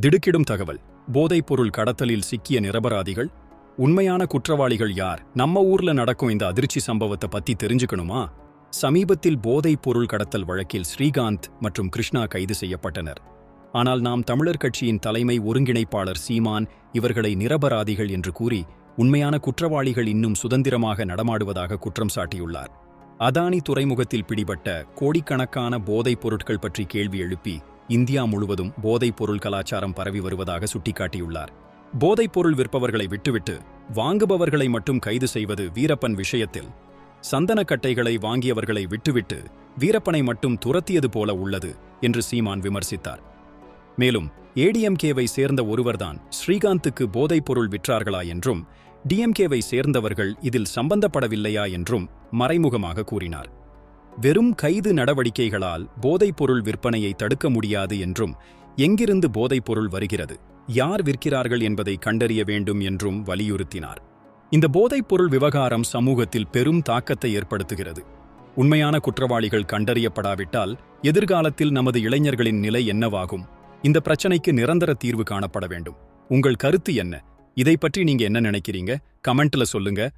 திடுக்கிடும் தகவல். போதைப்பொருள் கடத்தலில் சிக்கிய நிரபராதிகள் உண்மையான குற்றவாளிகள் யார்? நம்ம ஊர்ல நடக்கும் இந்த அதிர்ச்சி சம்பவத்தை பத்தி தெரிஞ்சுக்கணுமா? சமீபத்தில் போதைப் பொருள் கடத்தல் வழக்கில் ஸ்ரீகாந்த் மற்றும் கிருஷ்ணா கைது செய்யப்பட்டனர். ஆனால் நாம் தமிழர் கட்சியின் தலைமை ஒருங்கிணைப்பாளர் சீமான் இவர்களை நிரபராதிகள் என்று கூறி உண்மையான குற்றவாளிகள் இன்னும் சுதந்திரமாக நடமாடுவதாக குற்றம் சாட்டியுள்ளார். அதானி துறைமுகத்தில் பிடிபட்ட கோடிக்கணக்கான போதைப் பொருட்கள் பற்றி கேள்வி எழுப்பி இந்தியா முழுவதும் போதைப் பொருள் கலாச்சாரம் பரவி வருவதாக சுட்டிக்காட்டியுள்ளார். போதைப் பொருள் விற்பவர்களை விட்டுவிட்டு வாங்குபவர்களை மட்டும் கைது செய்வது வீரப்பன் விஷயத்தில் சந்தனக்கட்டைகளை வாங்கியவர்களை விட்டுவிட்டு வீரப்பனை மட்டும் துரத்தியது போல உள்ளது என்று சீமான் விமர்சித்தார். மேலும் ஏடிஎம்கேவை சேர்ந்த ஒருவர்தான் ஸ்ரீகாந்துக்கு போதைப் பொருள் விற்றார்களா என்றும் டிஎம்கேவை சேர்ந்தவர்கள் இதில் சம்பந்தப்படவில்லையா என்றும் மறைமுகமாக கூறினார். வெறும் கைது நடவடிக்கைகளால் போதைப்பொருள் விற்பனையை தடுக்க முடியாது என்றும் எங்கிருந்து போதைப்பொருள் வருகிறது யார் விற்கிறார்கள் என்பதை கண்டறிய வேண்டும் என்றும் வலியுறுத்தினார். இந்த போதைப்பொருள் விவகாரம் சமூகத்தில் பெரும் தாக்கத்தை ஏற்படுத்துகிறது. உண்மையான குற்றவாளிகள் கண்டறியப்படாவிட்டால் எதிர்காலத்தில் நமது இளைஞர்களின் நிலை என்னவாகும்? இந்த பிரச்சனைக்கு நிரந்தர தீர்வு காணப்பட வேண்டும். உங்கள் கருத்து என்ன? இதை பற்றி நீங்க என்ன நினைக்கிறீங்க? கமெண்ட்ல சொல்லுங்க.